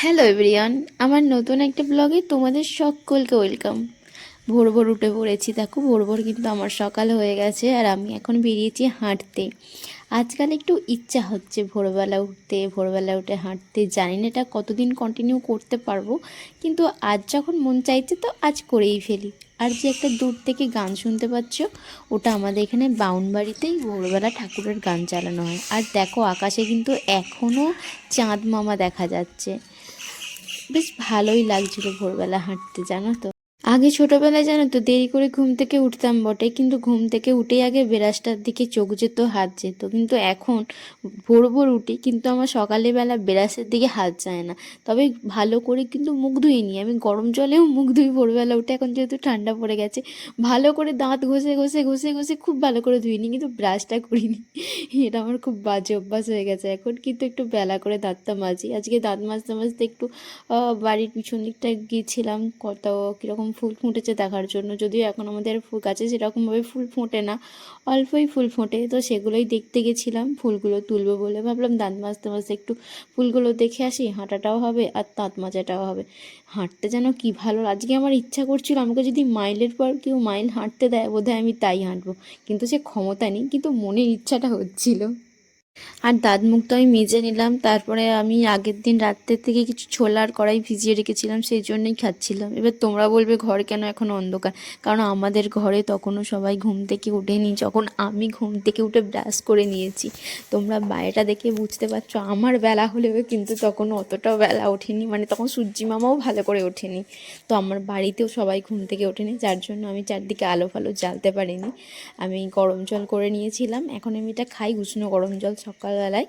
Hello everyone, আমার নতুন একটা ব্লগে তোমাদের সকলকে ওয়েলকাম। ভোর ভোর উঠে পড়েছি, দেখো ভোর ভোর কিন্তু আমার সকাল হয়ে গেছে আর আমি এখন বেরিয়েছি হাঁটতে। আজকাল একটু ইচ্ছা হচ্ছে ভোরবেলা উঠতে, ভোরবেলা উঠে হাঁটতে। জানি না এটা কতদিন কন্টিনিউ করতে পারব, কিন্তু আজ যখন মন চাইছে তো আজ করেই ফেলি। আর যে একটা দূর থেকে গান শুনতে পাচ্ছ, ওটা আমাদের এখানে বাউনবাড়িতেই ভোরবেলা ঠাকুরের গান চালানো হয়। আর দেখো আকাশে কিন্তু এখনও চাঁদ মামা দেখা যাচ্ছে। বেশ ভালোই লাগছিল ভোরবেলা হাঁটতে জানো তো? আগে ছোটবেলায় জানো তো, দেরি করে ঘুম থেকে উঠতাম বটে, কিন্তু ঘুম থেকে উঠেই আগে বেরাসটার দিকে চোখ যেত, হাত যেত। কিন্তু এখন ভোর ভোর উঠি, কিন্তু আমার সকালবেলা বেরাসের দিকে হাত যায় না। তবে ভালো করে কিন্তু মুখ ধুয়ে নিই। আমি গরম জলেও মুখ ধুই ভোরবেলা উঠে, এখন যেহেতু ঠান্ডা পড়ে গেছে, ভালো করে দাঁত ঘষে ঘষে ঘষে ঘষে খুব ভালো করে ধুই নিই, কিন্তু ব্রাশটা করিনি। এটা আমার খুব বাজে অভ্যাস হয়ে গেছে। এখন কিন্তু একটু বেলা করে দাঁতটা মাজি। আজকে দাঁত মাজতে মাজতে একটু বাড়ির পিছন দিকটা গিয়েছিলাম, কত, কীরকম ফুল ফুটেছে দেখার জন্য। যদিও এখন আমাদের ফুল গাছে সেরকমভাবে ফুল ফোটে না, অল্পই ফুল ফোটে। তো সেগুলোই দেখতে গেছিলাম, ফুলগুলো তুলবো বলে ভাবলাম, দাঁত মাজতে মাজতে একটু ফুলগুলো দেখে আসি, হাঁটাটাও হবে আর দাঁত মাজাটাও হবে। হাঁটতে যেন কি ভালো, আজকে আমার ইচ্ছা করছিল আমাকে যদি মাইলের পর কেউ মাইল হাঁটতে দেয়, বোধহয় আমি তাই হাঁটবো। কিন্তু সে ক্ষমতা নেই, কিন্তু মনের ইচ্ছাটা হচ্ছিল। আর দাঁত মুখ তো আমি মেজে নিলাম, তারপরে আমি আগের দিন রাত্রের থেকে কিছু ছোলা আর কড়াই ভিজিয়ে রেখেছিলাম, সেই জন্যই খাচ্ছিলাম। এবার তোমরা বলবে ঘর কেন এখন অন্ধকার? কারণ আমাদের ঘরে তখনও সবাই ঘুম থেকে উঠেনি যখন আমি ঘুম থেকে উঠে ব্রাশ করে নিয়েছি। তোমরা বাইরেটা দেখে বুঝতে পারছ, আমার বেলা হলেও কিন্তু তখন অতটাও বেলা ওঠেনি মানে তখন সূর্যি মামাও ভালো করে ওঠেনি। তো আমার বাড়িতেও সবাই ঘুম থেকে ওঠেনি, যার জন্য আমি চারদিকে আলো ফালো জ্বালতে পারিনি। আমি গরম জল করে নিয়েছিলাম, এখন আমি এটা খাই, উষ্ণ গরম জল সকালবেলায়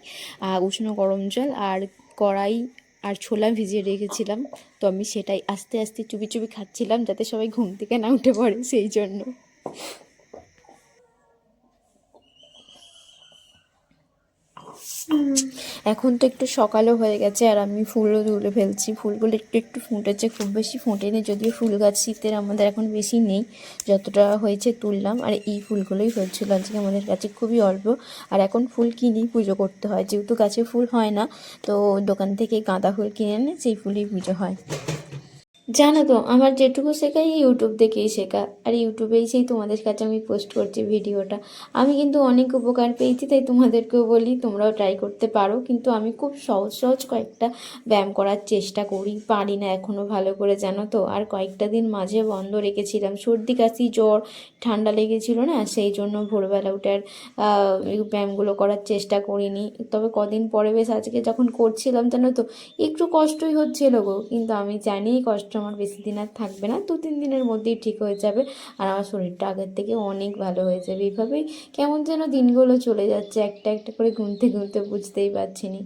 উষ্ণ গরম জল আর কড়াই আর ছোলা ভিজিয়ে রেখেছিলাম। তো আমি সেটাই আস্তে আস্তে চুপি চুপি খাচ্ছিলাম যাতে সবাই ঘুম থেকে না উঠে পড়ে, সেই জন্য। এখন তো একটু সকালও হয়ে গেছে আর আমি ফুলও তুলে ফেলছি। ফুলগুলো একটু একটু ফুটেছে, খুব বেশি ফুটেনি, যদিও ফুল গাছ শীতের আমাদের এখন বেশি নেই, যতটা হয়েছে তুললাম। আর এই ফুলগুলোই হচ্ছিল আজকে আমাদের কাছে খুবই অল্প। আর এখন ফুল কিনেই পুজো করতে হয়, যেহেতু গাছে ফুল হয় না, তো দোকান থেকে গাঁদা ফুল কিনে এনে সেই ফুলেই পুজো হয়। জানো তো, আমার যেটুকু শেখাই ইউটিউব দেখেই শেখা। আর ইউটিউবেই সেই তোমাদের কাছে আমি পোস্ট করছি ভিডিওটা আমি কিন্তু অনেক উপকার পেয়েছি, তাই তোমাদেরকেও বলি, তোমরাও ট্রাই করতে পারো। কিন্তু আমি খুব সহজ সহজ কয়েকটা ব্যায়াম করার চেষ্টা করি, পারি না এখনও ভালো করে, জানো তো। আর কয়েকটা দিন মাঝে বন্ধ রেখেছিলাম, সর্দি, কাশি, জ্বর, ঠান্ডা লেগেছিল না? সেই জন্য ভোরবেলা উঠে আর ব্যায়ামগুলো করার চেষ্টা করিনি। তবে কদিন পরে বেশ আজকে যখন করছিলাম, জানো তো, একটু কষ্টই হচ্ছিল গো। কিন্তু আমি জানি কষ্ট আমার বেশি দিন আর থাকবে না। দু তিন দিনের মধ্যেই ঠিক হয়ে যাবে। আর আমার শরীরটা আগের থেকে অনেক ভালো হয়ে যাবে। এইভাবেই কেমন যেন দিনগুলো চলে যাচ্ছে। একটা একটা করে ঘুমতে ঘুমতে বুঝতেই পারছি নি।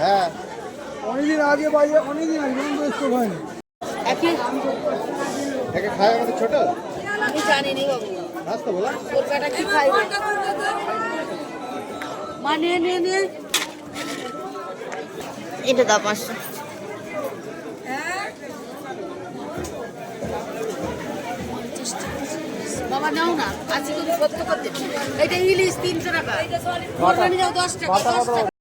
হ্যাঁ। অনেকদিন আগে বাইরে অনেকদিন আগে কিন্তু হয়নি একে খায় আমাদের ছোট? আমি জানি নি বাবু। রাস্তা বলা? কলকাতা কি খাইবে? মানে নে নে। এটা দাও পাঁচশো। বাবা নাও না। আজকে কিন্তু সত্য করতে এটা ইলিশ তিনশো টাকা। কোরবানি যাও দশ টাকা। দশ টাকা।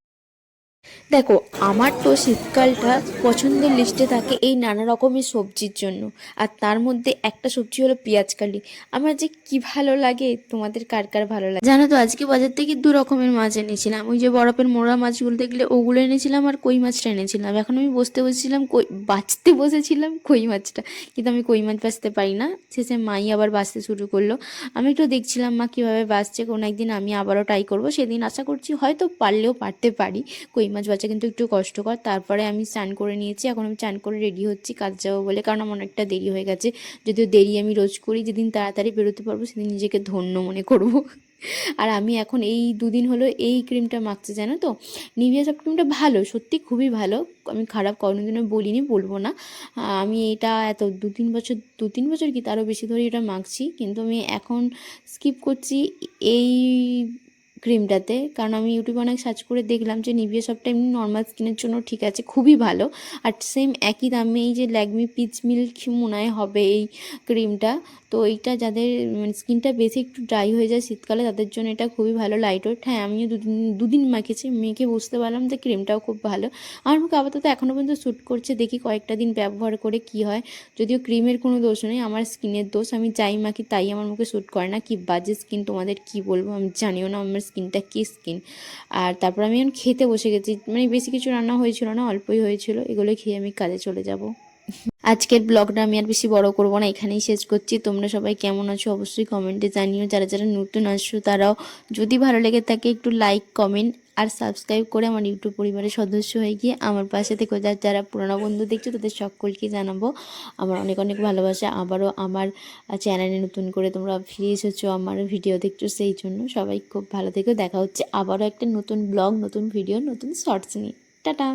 দেখো, আমার তো শীতকালটা পছন্দের লিস্টে থাকে এই নানা রকমের সবজির জন্য। আর তার মধ্যে একটা সবজি হলো পেঁয়াজ কালি। আমার যে কি ভালো লাগে, তোমাদের কার কার ভালো লাগে? জানো তো, আজকে বাজার থেকে দু রকমের মাছ এনেছিলাম। ওই যে বরফের মোড়া মাছগুলো দেখলে ওগুলো এনেছিলাম আর কই মাছটা এনেছিলাম। এখন আমি বসতে বসেছিলাম, কই, বাঁচতে বসেছিলাম কই মাছটা। কিন্তু আমি কই মাছ বাঁচতে পারি না। শেষে মাই আবার বাঁচতে শুরু করল। আমি একটু দেখছিলাম মা কীভাবে বাঁচছে, কোনো একদিন আমি আবারও ট্রাই করব। সেদিন আশা করছি হয়তো পারলেও পারতে পারি কই মাছ বাঁচা কিন্তু একটু কষ্টকর। তারপরে আমি স্নান করে নিয়েছি। এখন আমি স্নান করে রেডি হচ্ছি, কাজ যাব বলে। কারণ আমার অনেকটা দেরি হয়ে গেছে। যদিও দেরি আমি রোজ করি, যেদিন তাড়াতাড়ি বেরোতে পারব, সেদিন নিজেকে ধন্য মনে করব। আর আমি এখন এই দুদিন হলো এই ক্রিমটা মাখছি, জানো তো? নিভিয়া সব ক্রিমটা ভালো, সত্যি খুবই ভালো। আমি খারাপ কোনোদিনও বলিনি, বলব না। আমি এটা এত দু তিন বছর দু তিন বছর কি তারও বেশি ধরে এটা মাখছি। কিন্তু আমি এখন স্কিপ করছি এই ক্রিমটাতে কারণ আমি ইউটিউবে অনেক সার্চ করে দেখলাম যে নিভিয়া সবটা এমনি নর্মাল স্কিনের জন্য ঠিক আছে, খুবই ভালো। আর সেম একই দামে এই যে ল্যাকমি পিচ মিল্ক মনে হবে এই ক্রিমটা তো এইটা যাদের মানে স্কিনটা বেশি একটু ড্রাই হয়ে যায় শীতকালে, তাদের জন্য এটা খুবই ভালো লাইট ওয়েট হ্যাঁ আমিও দুদিন দুদিন মাখেছি মেখে বুঝতে পারলাম যে ক্রিমটাও খুব ভালো। আমার মুখে আপাতত এখনও পর্যন্ত শ্যুট করছে, দেখি কয়েকটা দিন ব্যবহার করে কি হয়। যদিও ক্রিমের কোনো দোষ নেই, আমার স্কিনের দোষ। আমি যাই মাখি তাই আমার মুখে শ্যুট করে না। কি বাজে স্কিন তোমাদের কি বলব, আমি জানিও না, আমার স্কিনটা কী স্কিন? আর তারপর আমি এখন খেতে বসে গেছি। মানে বেশি কিছু রান্না হয়েছিল না, অল্পই হয়েছিল। এগুলো খেয়ে আমি কাজে চলে যাব। আজকের ব্লগটা আমি আর বেশি বড় করব না, এখানেই শেষ করছি। তোমরা সবাই কেমন আছো অবশ্যই কমেন্টে জানিও। যারা যারা নতুন আসছো তারাও যদি ভালো লেগে থাকে একটু লাইক কমেন্ট আর সাবস্ক্রাইব করে আমার ইউটিউব পরিবারের সদস্য হয়ে গিয়ে আমার পাশে থেকে। যার যারা পুরোনো বন্ধু দেখছ তাদের সকলকে জানাব আমার অনেক অনেক ভালোবাসা। আবারও আমার চ্যানেলে নতুন করে তোমরা ফিরে এসেছ, আমার ভিডিও দেখছ সেই জন্য সবাই খুব ভালো থেকো। দেখা হচ্ছে আবারও একটা নতুন ব্লগ নতুন ভিডিও নতুন শর্টস নিয়ে। টাটা!